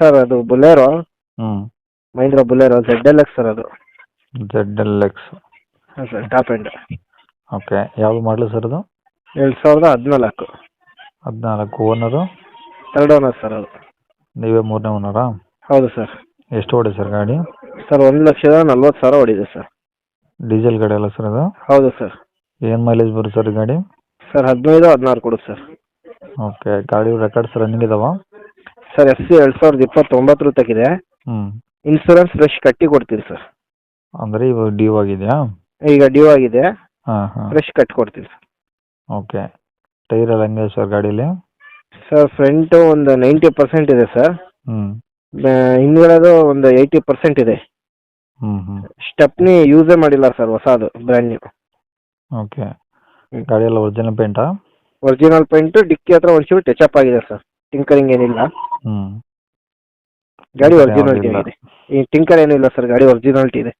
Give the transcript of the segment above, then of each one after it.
Sir ಅದು Bolero ಹ್ಞೂ Mahindra Bolero Z L X sir ಅದು ಜೆಡ್ ಎಲ್ ಎಕ್ಸ್ ಹಾಂ ಸರ್ ಟಾಪ್ ಎಂಡ್ ಓಕೆ ಯಾವುದು ಮಾಡಲು ಸರ್ ಅದು ಎರಡು ಸಾವಿರದ ಹದಿನಾಲ್ಕು ಹದಿನಾಲ್ಕು ಓನರು ಥರ್ಡ್ ಓನರ್ ಸರ್ ಅದು ನೀವೇ ಮೂರನೇ ಓನರಾ ಹೌದು ಸರ್ ಎಷ್ಟು ಓಡಿ ಸರ್ ಗಾಡಿ ಸರ್ ಒಂದು ಲಕ್ಷದ ನಲ್ವತ್ತು ಸಾವಿರ ಹೊಡಿದೆ ಸರ್ ಡೀಸೆಲ್ ಗಾಡಿ ಅಲ್ಲ ಸರ್ ಅದು ಹೌದು ಸರ್ ಏನು ಮೈಲೇಜ್ ಬರುತ್ತೆ ಸರ್ ಈ ಗಾಡಿ ಸರ್ ಹದಿನೈದು ಹದಿನಾರು ಕೊಡು ಸರ್ ಓಕೆ ಗಾಡಿ ರೆಕಾರ್ಡ್ಸ್ ರನ್ನಿಂಗ್ ಇದಾವ ಸರ್ ಎಸ್ ಸಿ ಎರಡು ಸಾವಿರದ ಇಪ್ಪತ್ತೊಂಬತ್ತರ ತಗಿದೆ. ಹ್ಞೂ ಇನ್ಸೂರೆನ್ಸ್ ಫ್ರೆಶ್ ಕಟ್ಟಿ ಕೊಡ್ತೀರಿ ಸರ್. ಅಂದರೆ ಇವಾಗ ಡ್ಯೂ ಆಗಿದೆಯಾ? ಈಗ ಡ್ಯೂ ಆಗಿದೆ. ಹಾಂ ಹಾಂ. ಫ್ರೆಶ್ ಕಟ್ಟಿ ಕೊಡ್ತೀವಿ ಸರ್. ಓಕೆ. ಟೈರ್ ಎಲ್ಲ ಹೆಂಗಿದೆ ಸರ್ ಗಾಡೀಲಿ? ಸರ್ ಫ್ರಂಟ್ ಒಂದು ನೈಂಟಿ ಪರ್ಸೆಂಟ್ ಇದೆ ಸರ್. ಹ್ಞೂ ಹಿಂದ್ಗಡೆದು ಒಂದು ಏಯ್ಟಿ ಪರ್ಸೆಂಟ್ ಇದೆ. ಹ್ಞೂ ಹ್ಞೂ ಸ್ಟೆಪ್ನಿ ಯೂಸೇ ಮಾಡಿಲ್ಲ ಸರ್ ಹೊಸದು ಬ್ರ್ಯಾಂಡ್ ನ್ಯೂ ಓಕೆ. ಗಾಡಿ ಎಲ್ಲ ಒರಿಜಿನಲ್ ಪೇಂಟಾ ಒರಿಜಿನಲ್ ಪೇಂಟು ಡಿಕ್ಕಿ ಹತ್ರ ಒಂಚೂರು ಟಚ್ ಅಪ್ ಆಗಿದೆ ಸರ್. ಟಿಂಕರಿಂಗ್ ಏನಿಲ್ಲ. ಹ್ಞೂ ಗಾಡಿ ಒರಿಜಿನಾಲಿಟಿ ಆಗಿದೆ. ಈ ಟಿಂಕರ್ ಏನಿಲ್ಲ ಸರ್ ಗಾಡಿ ಒರಿಜಿನಾಲಿಟಿ ಇದೆ.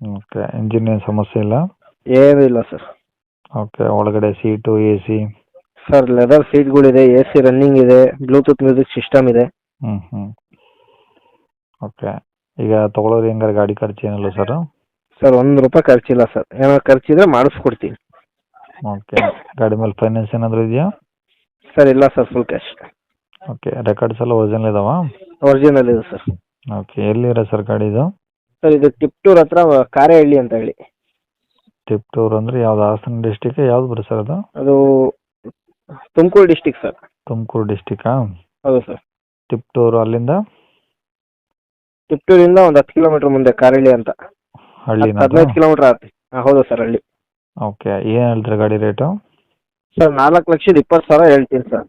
ಓಕೆ ಇಂಜಿನ್ ಏನು ಸಮಸ್ಯೆ ಇಲ್ಲ? ಏನೂ ಇಲ್ಲ ಸರ್ ಓಕೆ ಒಳಗಡೆ seat A C sir leather ಸೀಟ್ಗಳಿದೆ A C running ಇದೆ ಬ್ಲೂಟೂತ್ ಮ್ಯೂಸಿಕ್ ಸಿಸ್ಟಮ್ ಇದೆ. ಹ್ಞೂ ಹ್ಞೂ ಓಕೆ ಈಗ ತಗೊಳೋದು ಹೆಂಗಾರೆ ಗಾಡಿ ಖರ್ಚು ಏನಿಲ್ಲ ಸರ್ ಸರ್ ಒಂದು ರೂಪಾಯಿ ಖರ್ಚಿಲ್ಲ ಸರ್ ಏನಾದ್ರು ಖರ್ಚಿದ್ರೆ ಮಾಡಿಸ್ಕೊಡ್ತೀನಿ. ಓಕೆ ಗಾಡಿ ಮೇಲೆ ಫೈನಾನ್ಸ್ ಏನಾದರೂ ಇದೆಯಾ? ಸರ್ ಇಲ್ಲ sir full cash okay records ಎಲ್ಲ ಒರಿಜಿನಲ್ ಇದಾವಾ? ಒರಿಜಿನಲ್ ಇದೆ ಸರ್ ಓಕೆ ಎಲ್ಲಿರೋ ಸರ್ ಗಾಡಿ ಇದು? ಸರ್ ಇದು ಟಿಪ್ಟೂರ್ ಹತ್ರ ಕಾರೆಹಳ್ಳಿ ಅಂತ ಹೇಳಿ. ತಿಪ್ಟೂರು ಅಂದರೆ ಯಾವ್ದು ಹಾಸನ ಡಿಸ್ಟಿಕ್ ಯಾವ್ದು ಬರುತ್ತೆ ಸರ್ ಅದು? ಅದು ತುಮಕೂರು ಡಿಸ್ಟಿಕ್ ಸರ್ ತುಮಕೂರು ಡಿಸ್ಟಿಕ್ಕಾ ಹೌದು ಸರ್ ತಿಪ್ಟೂರು ಅಲ್ಲಿಂದ? ಟಿಪ್ಟೂರಿಂದ ಒಂದು ಹತ್ತು ಕಿಲೋಮೀಟರ್ ಮುಂದೆ ಕಾರಹಳ್ಳಿ ಅಂತ. ಹಳ್ಳಿ ಹದಿನೈದು ಕಿಲೋಮೀಟರ್ ಆಗುತ್ತೆ ಹಾಂ ಹೌದು ಸರ್ ಹಳ್ಳಿ. ಓಕೆ ಏನು ಹೇಳ್ತೀರಾ ಗಾಡಿ ರೇಟು ಸರ್ ನಾಲ್ಕು ಲಕ್ಷದ ಇಪ್ಪತ್ತು ಸಾವಿರ ಹೇಳ್ತೀನಿ ಸರ್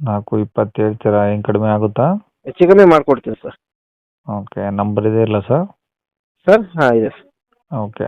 ನಾಲ್ಕು ಇಪ್ಪತ್ತು ಹೇಳ್ತೀರಾ ಏನು ಕಡಿಮೆ ಆಗುತ್ತಾ? ಹೆಚ್ಚು ಕಮ್ಮಿ ಮಾಡಿಕೊಡ್ತೀನಿ ಸರ್. ಓಕೆ ನಂಬರ್ ಇದೆ ಇಲ್ಲ ಸರ್? ಸರ್ ಹಾಂ ಇದೆ ಸರ್. ಓಕೆ